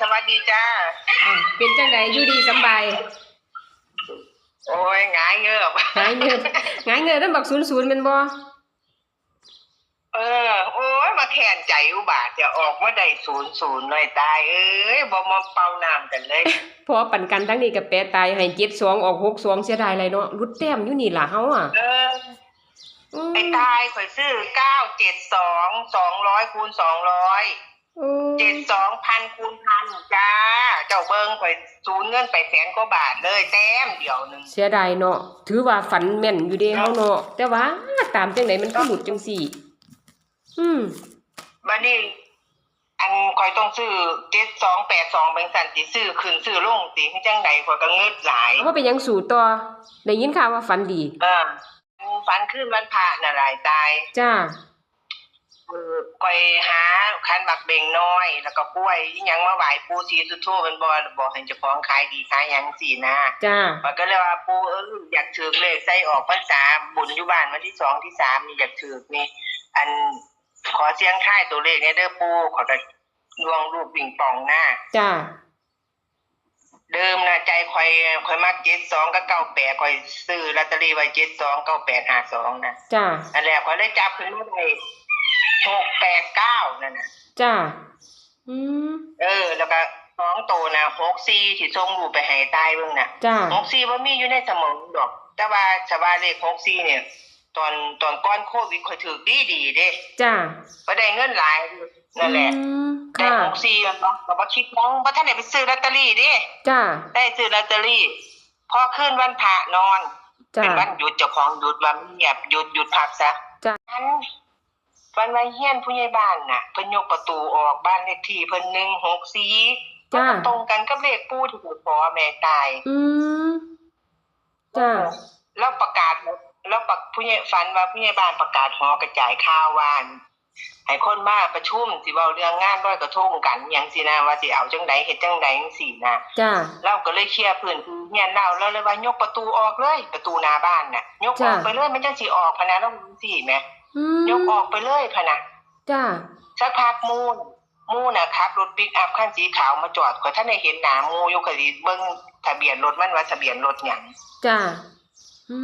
สวัสดีจ้าอะเป็นจังไดอยู่ดีสำบายโอ้ยหงายเงือบหายเงินหายเงินนำบัก00แม่นบ่เออ โอ้ยมาแข่นใจอุบาทจะออกมาได้ศูนย์ศูนย์หน่อยตายเอ้ยบ่มาเป่าน้ำกันเลยเพราะว่าปันกันทั้งนี้ก็แปรตายให้72ออก62เสียดายเลยเนาะรุดแต้มอยู่นี่ล่ะเฮาอะเอออืมไอ้ตายข่อยซื้อเก้าเจ็ดสองสองร้อยคูณสองร้อยโอ้ เจ็ดสองพันคูณพันจ้า เจ้าเบิ้งข่อยศูนย์เงินไปแสนกว่าบาทเลยแต้มเดียวหนึ่งเสียดายเนาะถือว่าฝันแม่นอยู่เด้เฮาเนาะแต่ว่าตามจังไดมันก็หลุดจังซี่ อืมบัดนี้อันข่อยต้องซื้อเจ็ดสองแปดสองเป็นสันติซื้อขึ้นซื้อลงติให้จังใดข่อยก็เงิดหลายเอาไปยังสู่ต่อได้ยินข่าวว่าฝันดีเออฝันขึ้นวันพระน่ะหลายตายจ้า เออข่อยหาคันบักเบงน้อย แล้วก็กล้วยอีหยังมาไหว้ปู่ศรีสุโธเป็นบ่บอกให้เจ้าของขายดีขายหยังสินะจ้ามันก็เลยว่าปู่เอออยากถือเลขใส่ออกพรรษาบุญอยู่บ้านวันที่สองที่สามนี่อยากถือนี่อันขอเสียงท้ายตัวเลขเนี่ยเด้อปู่ขอจะลวงรูปปิงปองหน้าจ้าเดิมนะใจคอยคอยมักเจ็ดสองกับเก้าแปดคอยซื้อลอตเตอรี่ไว้เจ็ดสองเก้าแปดห้าสองนะจ้าอันแรกคอยเลยจับขึ้นมาได้ หกแปดเก้านั่นนะจ้าอืมเออ แล้วก็สองโตวนะหกสี่ที่ส่งรูปไปให้ใต้เบิ่งน่ะจ้าหกสี่ว่ามีอยู่ในสมองดอก แต่ว่าชาวบ้านเลขหกสี่เนี่ย ตอนตอนก้อนโควิดคอยถือดีดีๆเด้จ้าก็ได้เงินหลายอยู่นั่นแหละอืมได้ค่ะหกสี่มันเนาะแต่ว่าคิดน้องว่าท่านไหนไปซื้อลอตเตอรี่เด้จ้าได้ซื้อลอตเตอรี่พอขึ้นวันพระนอน จ้า เป็นวันหยุดเจ้าของหยุดวันเงียบหยุดหยุดพักซะจ้ะอัน วันวันเฮียนผู้ใหญ่บ้านน่ะเพิ่นยกประตูออกบ้านเลขที่เพิ่นหนึ่งหกสี่จ้าตรงกันกับเลขปู่ที่ถูกขอแม่ตาย อืมจ้าแล้วประกาศแล้วปักผู้ใหญ่ฝันว่าผู้ใหญ่บ้านประกาศหอกระจายข่าววานให้คนมาประชุมสิเว้าเรื่องงานร้อยกระทงกันอหย่างสินะว่าสิเอาจังใดเฮ็ดจังใดจังซี่นะจ้าเราก็เลยเคลียร์พื้นที่เฮียนเราแล้วเลยว่ายกประตูออกเลย ประตูหน้าบ้านน่ะ ยกออกจ้ะไปเลยมันจังสิออกพะนะแล้วมันสิแหมอืม ยกออกไปเลยพะนะจ้าสักพักมูนมูนน่ะครับรถปิกอัพคันสีขาวมาจอดก็ท่านได้เห็นหน้ามูอยู่ก็สิเบิ่งทะเบียนรถมันว่าทะเบียนรถหยังจ้าอื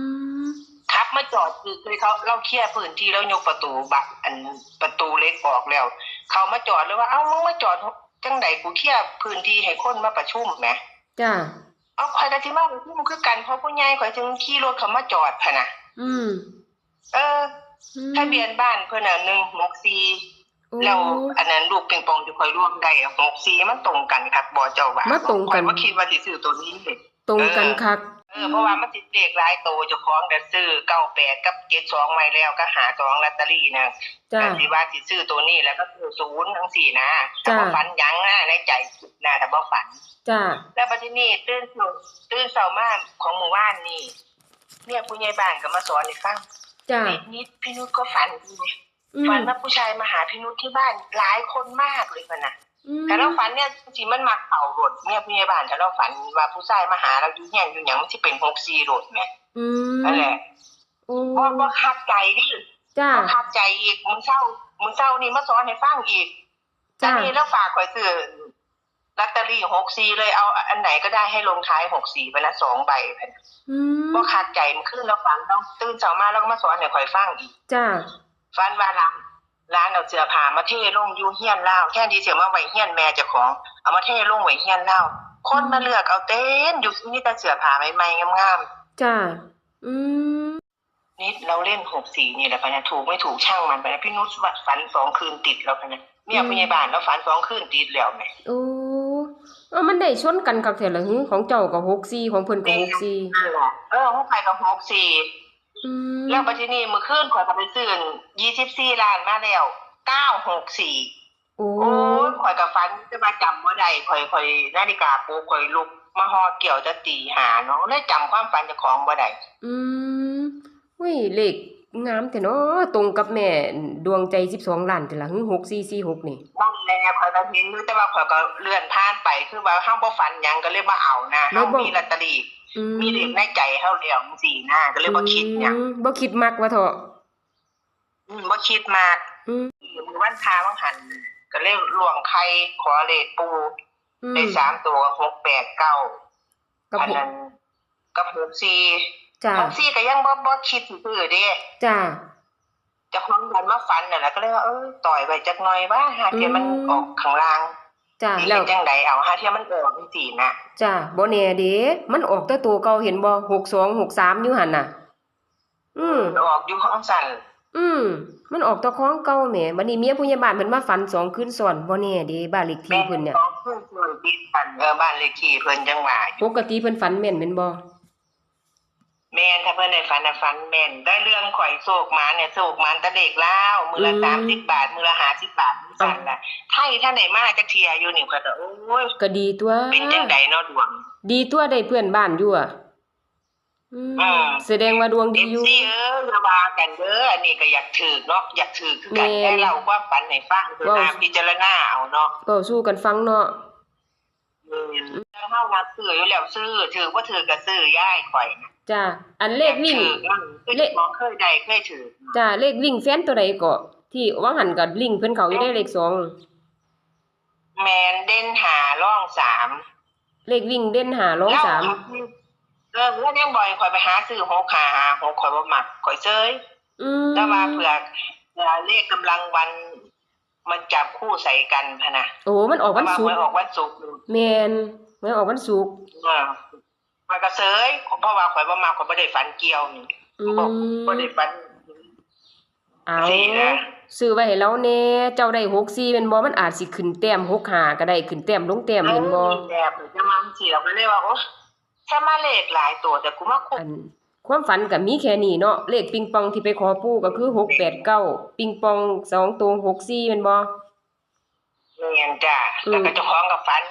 มขับมาจอดคือคือเขาเราเคลียร์พื้นที่แล้วยกประตูบักอันประตูเล็กออกแล้ว เขามาจอดเลยว่าเอ้ามึงมาจอดจังใดกูเคลียร์พื้นที่ให้คนมาประชุมแหมจ้าเอาข่อยก็สิมาประชุมคือกันเพราะผู้ใหญ่ข่อยจึงขี่รถเขามาจอดพะนะอืม เอออืม ทะเบียนบ้านเพิ่นน่ะหนึ่งหกสี่โอ้แล้วอันนั้นลูกปิงปองที่ข่อยร่วมได้หกสี่มันตรงกันครับบ่เจ้าว่ามาตรงกันข่อยบ่คิดว่าสิซื้อตัวนี้เลยตรงกันคักเออเพราะว่ามันสิเลขหลายโตวเจ้าของก็ซื้อ98กับ72ไว้แล้วก็หาจองลอตเตอรี่นะจ้าก็สิว่าสิซื้อตัวนี้แล้วก็ซื้อศูนย์ทั้งสี่นะแต่จ้ะบ่ฝันหยังนะในใจคิดนะแต่บ่ฝันจ้าแล้วบัดนี้ตื่นเช้าตื่นเช้ามาของหมู่บ้านนี่เนี่ยผู้ใหญ่บ้านก็มาสอนให้ฟัง จ้านิดนิดพี่นุชก็ฝันดีอืมฝันว่าผู้ชายมาหาพี่นุชที่บ้านหลายคนมากเลยมันนะอืมแต่เราฝันเนี่ยจริงๆมันมักเข่าโดดเนี่ยผู้ใหญ่บ้านแต่เราฝันว่าผู้ชายมาหาเราอยู่เฮียนอยู่หยังมันสิเป็นหกสี่โดดไงอืมนั่นแหละโอ้บ่บ่คาดใจดิจ้าบ่คาดใจอีกมึงเศร้ามึงเศร้านี่มาสอนให้ฟังอีกจ้าอันนี้แล้วฝากข่อยซื้อ ลอตเตอรี่หกสี่เลยเอาอันไหนก็ได้ให้ลงท้ายหกสี่ไปนะสองใบไปนะอืมบ่คาดใจมันขึ้นแล้วฝันต้องตื่นเช้ามาแล้วก็มาสอนให้ข่อยฟังอีกจ้าฟันว่าร้านร้านเอาเสื้อผ้ามาเทลงอยู่เฮียนเล่าแค่ที่เสียมาไว้เฮียนแม่เจ้าของเอามาเทลงไว้เฮียนเล่าคนมาเลือกเอาเต้นอยู่นี่แต่เสื้อผ้าใหม่ๆงามจ้าอืมๆนี่เราเล่นหกสี่นี่แหละพะนะถูกไม่ถูกช่างมันไปนะพี่นุชฝันสองคืนติดแล้วพะนะเนี่ยพยาบาลแล้วฝันสองคืนติดแล้วแหม่โอ้ เออมันได้ชนกันคักแท้ละหึของเจ้ากับ64ของเพิ่นกับ64นั่นแหละเออห้องไฟกับหกสี่อืมแล้วปัจจุบันมือคืนข่อยก็ไปซื้อยี่สิบสี่ล้านมาแล้วเก้าหกสี่โอ้โอ้ยข่อยกับฟันจะมาจำว่าใดข่อยข่อยนาฬิกาปลุกข่อยลุกมาฮอเกี่ยวจะตีหาเนาะเลยจำความฝันเจ้าของบ่ได้อืมอุ้ยเลขงามแท้เนาะตรงกับแม่ดวงใจ12ล้านแต่ละหึ6446นี่บ้านแม่ข่อย ก็เห็นอยู่แต่ว่าข่อยก็เลื่อนผ่านไปคือว่าเฮาบ่ฝันหยังก็เลยบ่เอานะแล้เฮาวบ่มีลอตเตอรี่อืมมีเลขในใจเฮาแล้วจังซี่นะก็เลยบ่คิดหยังอืมบ่คิดมักว่าเถอะอืมบ่คิดมากอืมมื้อวันพาวังหันก็เลยหลวงไข่ขอเลขปูออืมได้สามตัวหกแปดเก้ากับอันหกนั้นกับหกสี่จ้าหกสี่ก็ยังบ่บ่คิดซื้อเด้จ้าเจะพร้าขอมกันมาฝันน่ะแล้วก็เลยว่าเออต่อยไว้จักหน่อยว่าหาเทียมันอืมออกข้างล่างจ้านี่แล้วเป็นจังไดเอาหาเทียมันออกจังซี่นะจ้าบ่แน่เด้มันออกแต่ตัวเก่าเห็นบ่หกสองหกสามอยู่หั่นน่ะ อืมออกอยู่ห้องสั่นอืมมันออกตะของเก่าแหมบัดนี้เมียผู้ใหญ่บ้านเพิ่นมาฝันสองคืนซ้อนบ่แน่เด้บ้านเลขที่เพิ่นเนี่ยสองคืนส่วนติดกันเออบ้านเลขที่เพิ่นจังหวะอยู่ปกติเพิ่นฝันแม่นแม่นบ่ แม่นถ้าเพิ่นได้ฝันน่ะฝันแม่นได้เรื่องข่อยโศกหมาเนี่ยโศกหมันตะเด็กแล้วมือละ30บาทมือละ50บาทสั่นล่ะไทยท่านไหนมาจักเที่ยอยู่นี่ข่อยก็โอ้ยก็ดีตัว เป็นจังไดเนาะดวง ดีตัวได้เพื่อนบ้านอยู่อะอืมอืมแสดงว่าดวงเอดีฟอยู่ ซีเอออย่าว่ากันเด้ออันนี้ก็อยากถือเนาะอยากถือคือกันแม่นให้เราความฝันให้ฟังคือว้าวนาพิจารณาเอาเนาะก็สู้กันฟังเนาะเออ เฮานักซื้ออยู่แล้วซื้อถือว่าถือก็ซื้อย่ายข่อยนะจ้าอันเลขวิ่งถือมันคือเลขมองเคยได้เคยถือจ้าเลขวิ่งแฟนตัวใดก็ที่ว่าหันกับลิงเพิ่นเขาอยู่ได้เลขสองแมนเด่นหาร่องสามเลขวิ่งเด่นหาร้องสามเออแล้วยังบ่อยข่อยไปหาซื้อหกหาหาหกข่อยบ่มักข่อยเซยอืมแต่ว่าเผื่อเผื่อเลขกำลังวันมันจับคู่ใส่กันพะนะโอ้มันออกวันศุกเพราะาหวยร์ออกวันศุกร์แม่น มันออกวันศุกร์เออมันก็เซยเพราะว่าข่อยบ่มาข่อยบ่ได้ฝันเกี่ยวนี่อืบ่มบ่ได้ฝัน เอาสี่นะ ซื้อไว้ให้เราแน่เจ้าได้64แม่นบ่มันอาจสิขึ้นแต้ม6 5ก็ได้ขึ้นแต้มลงแต้มเห็นบ่ออแบบจะมาสิเราก็เลยว่าโอ้แค่มาเลขหลายตัวแต่กูมาคุอันความฝันก็มีแค่นี้เนาะเลขปิงปองที่ไปขอปู่ก็คือ689ปิงปองสองตัว64แม่นบ่เงียนจ้ะอืมแล้วก็เจ้าของกับฝัน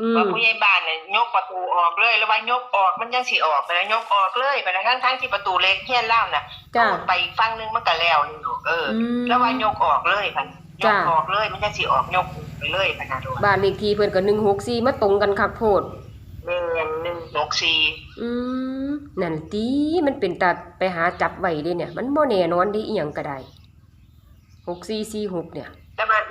อืมว่าผู้ใหญ่บ้านเนี่ยยกประตูออกเลยแล้วว่ายกออกมันยังสิออกไปนะยกออกเลยไปนะทั้งทั้งๆที่ประตูเล็กเฮียนเล่าน่ะจ้าไปอีกฝั่งนึงมันก็แล้วนี่หนูเอออมแล้วว่ายกออกเลยพันยจ้ะ กออกเลยมันยังสิออกยกไปเลยพันนะดูบ้านเลขที่เพิ่นก็164มาตรงกันคักโพดเงียนหนึ่งหกสี่อืมนั่นติมันเป็นตาไปหาจับไว้เด้เนี่ย มันบ่แน่นอนเดิอีหยังก็ได้6446เนี่ย แล้วมัน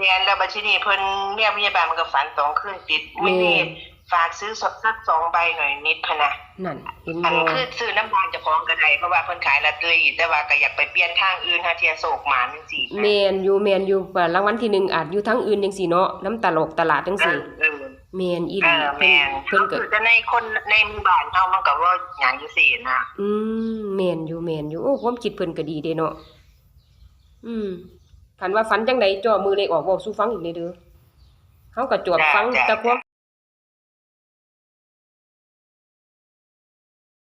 เงียนแล้วบัดทีนี้เพิ่นเมียผู้ใหญ่บ้านมันก็ฝันสองคืนติดไม่นี่แม่ฝากซื้อสดสักสองใบหน่อยนิดพะนะนั่นเห็นอันบ่คือซื้อน้ำบางเจะพ้าของก็ได้เพราะว่าเพิ่นขายลอตเตอรี่แต่ว่าก็อยากไปเปลี่ยนทางอื่นหาเทียโศกหมาจังซี่แม่นอยู่แม่นอยู่ว่ารางวัลที่หนึ่งอาจอยู่ทั้งอื่นจังซี่เนาะน้ำตลกตลาดจังเอซี่อเออแม่นอีหเอลีอเพิ่แม่นนเพิ่นก็คือจะในคนในหมู่บ้านเฮามันก็ว่าหยังอยู่ซี่นะอืมแม่นอยู่แม่นอยู่โอ้ความคิดเพิ่นก็ดีเด้เนาะอืม คันว่าฝันจังไดจ่อมือเลขออกเว้าสู่ฟังอีกเลยเด้อเฮาก็จวบฟังแต่ความ